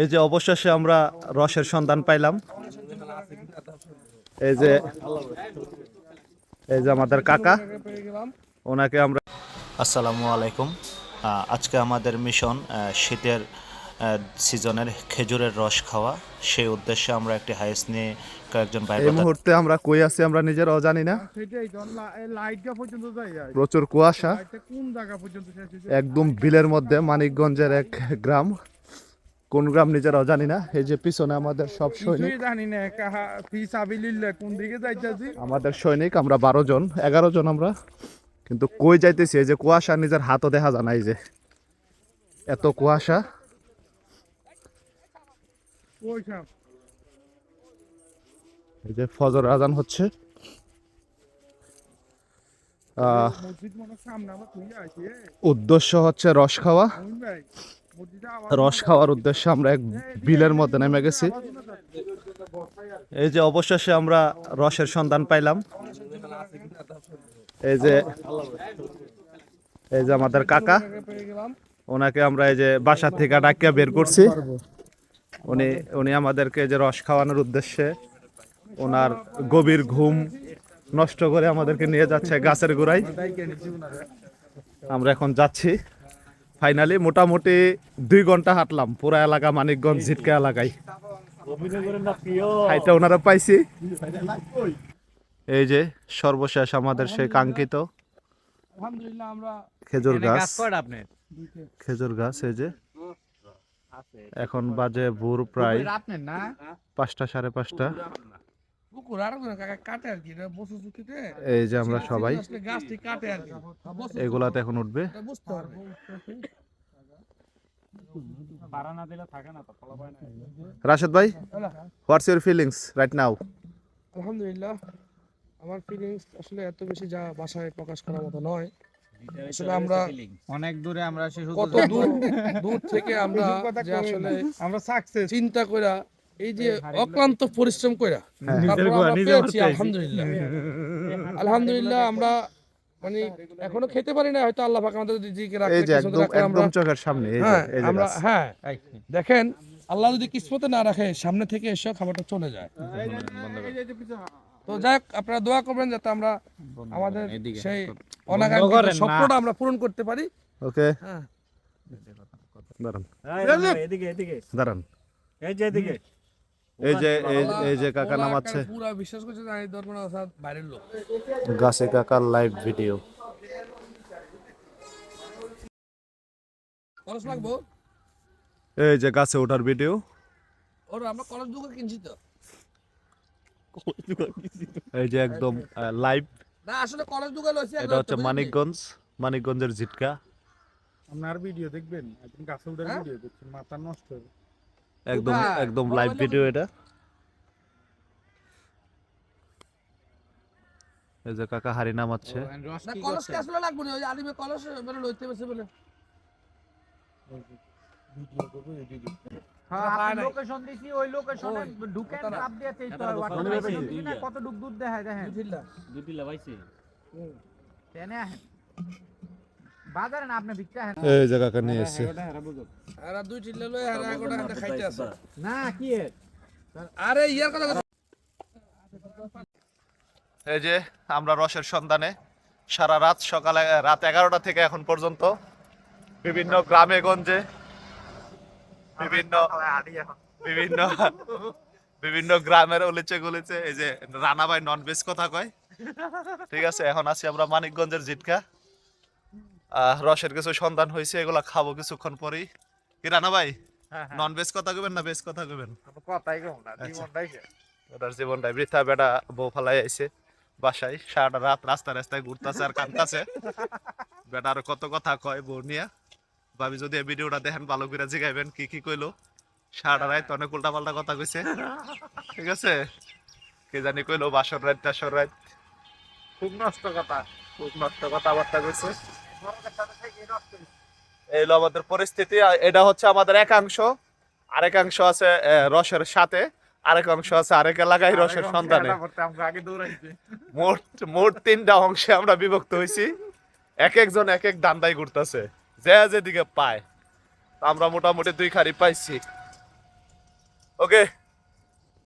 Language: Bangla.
এই যে অবশেষে আমরা রসের সন্ধান পাইলাম। এই যে এই যে আমাদের কাকা, ওনাকে আমরা আসসালামু আলাইকুম। আজকে আমাদের মিশন শীতের সিজনের খেজুরের রস খাওয়া। সেই উদ্দেশ্যে আমরা একটি হাইস নিয়ে কয়েকজন ভাই এই মুহূর্তে আমরা কই আছি আমরা নিজেরাও জানি না? প্রচুর কুয়াশা। একদম বিলের মধ্যে মানিকগঞ্জের এক গ্রাম। কোন গ্রাম নিজেরাও জানি না? এই যে পিছনে আমাদের সব সৈনিক। কিছুই জানি না কোন দিকে যাইতাছি? আমাদের সৈনিক আমরা বারো জন এগারো জন আমরা। কিন্তু কই যাইতেছি? এই যে কুয়াশা নিজের হাতও দেখা যায় না এই যে। এত কুয়াশা। এই যে ফজর আজান হচ্ছে। উদ্দেশ্য হচ্ছে রস খাওয়া। রস খাওয়ার উদ্দেশ্যে আমরা এক বিলের মধ্যে নেমে গেছি। এই যে অবশেষে আমরা রসের সন্ধান পাইলাম। এই যে এই যে আমাদের কাকা ওনাকে আমরা এই যে বাসা থেকে ডাকিয়া বের করছি। উনি উনি আমাদেরকে যে রস খাওয়ানোর উদ্দেশ্যে ওনার গভীর ঘুম নষ্ট করে আমাদেরকে নিয়ে যাচ্ছে গাছের গোড়ায়। আমরা এখন যাচ্ছি। ফাইনালি মোটামুটি দুই ঘণ্টা হাঁটলাম পুরা এলাকা মানিকগঞ্জ ঝিটকা এলাকায়। হাইটা ওনারা পাইছি। এই যে সর্বশেষ আমাদের সেই কাঙ্ক্ষিত খেজুর গাছ। খেজুর গাছ এই যে এখন বাজে ভোর প্রায় পাঁচটা সাড়ে পাঁচটা। এই যে আমরা সবাই এগুলাতে এখন উঠবে এটা বুঝতে পারবে পারা না দিলে থাকে না তো ফলা পায় না রাশেদ ভাই what's your feelings right now আলহামদুলিল্লাহ আমার ফিলিংস আসলে এত বেশি যা বাসায় প্রকাশ করার মতো নয়। আসলে আমরা অনেক দূরে আমরা সে কত দূর দূর থেকে আমরা যে আসলে আমরা সাকসেস চিন্তা কইরা এই যে অক্লান্ত পরিশ্রম কইরা পেয়েছি আলহামদুলিল্লাহ আলহামদুলিল্লাহ আমরা মানে এখনও খেতে পারি না হয়তো আল্লাহ পাক আমাদের রিজিকে রাখতে একদম চোখের সামনে এই যে হ্যাঁ আমরা হ্যাঁ দেখেন আল্লাহ যদি কিসমতে না রাখে সামনে থেকে এসে খাবারটা চলে যায় তো যাই হোক আপনারা দোয়া করবেন যাতে আমরা আমাদের সেই অনাকাঙ্ক্ষিত স্বপ্নটা আমরা পূরণ করতে পারি। ওকে। হ্যাঁ। দাঁড়ান। এদিকে এদিকে। দাঁড়ান। এই যে এদিকে। এই যে এই- যে কাকা নামাচ্ছে। পুরা বিশ্বাস করছে যে এই ধর্মের কথা বাইরের লোক। গাছে কাকার লাইভ ভিডিও খরচ লাগবো? এই যে গাছে ওঠার ভিডিও ওর আমরা কলেজ দুটো কিনছি তো। এই যে একদম লাইভ না আসলে কলেজ দুটো লইছি এটা হচ্ছে মানিকগঞ্জ মানিকগঞ্জের ঝিটকা। আপনার ভিডিও দেখবেন একদিন গাছে উঠার হ্যাঁ? ভিডিও দেখছেন মাথা নষ্ট হবে একদম একদম লাইভ ভিডিও এটা। এই যে কাকা হাড়ি নামাচ্ছে। না কে আসলে লাগবো না ওই আলিমে কলেজ মানে লইতে বসে বলে। হ্যাঁ লোকেশন দিছি ওই লোকেশনে ঢুকেন চাপ দিয়ে তেই তো এটা তো WhatsApp ফোনে location পাইছি। দিছি না, কত ডুব দূর দেখায় দেখেন। বুঝিলা দুটি লাগাইছি আহেন বাজারে না আপনি ভিক্ষা আহেন এই যে কাকা নিয়ে এসছে। দুই চিল্লা লই আর একটা একটা খাইতে আছে না কি এর আরে ইয়ার কথা কথা- এই যে আমরা রসের সন্ধানে সারা রাত সকালে রাত এগারোটা থেকে এখন পর্যন্ত বিভিন্ন গ্রামে গঞ্জে বিভিন্ন বিভিন্ন বিভিন্ন গ্রামের অলিচে গলিচে এই যে রানা ভাই নন ভেজ কথা কয়। ঠিক আছে এখন আছি আমরা মানিকগঞ্জের জিটকা রসের কিছু সন্ধান হয়েছে এগুলা খাব কিছুক্ষণ পরেই। কি রানা ভাই? নন ভেজ কথা কবেন না ভেজ কথা কবেন কথাই কম না আচ্ছা। জীবনটাই ওটার জীবনটাই বৃথা বেটা বউ ফালাই আইছে বাসায় সারাটা রাত রাস্তা রাস্তায় ঘুরতাছে আর কাঁদতাছে। বেটা আর কত কথা কয় বউ নিয়া? ভাবি যদি এই ভিডিওটা দেখেন ভালো করে জিগাইবেন কি কি কইলো? সারাটা রাত অনেক উল্টা পাল্টা কথা কইছে। ঠিক আছে? কে জানি কইলো বাসর রাত টাসর রাত। খুব নষ্ট কথা খুব নষ্ট কথাবার্তা কইছে। এই হলো আমাদের পরিস্থিতি এটা হচ্ছে আমাদের একাংশ। আরেকাংশ আছে রসের সাথে আরেক অংশ আছে আরেক এলাকায় রসের সন্ধানে। মোট মোট তিনটা অংশে আমরা বিভক্ত হয়েছি এক একজন এক এক দান্দাই ঘুরতেছে। যে যেদিকে পায় আমরা মোটামুটি দুই খারি পাইছি। ওকে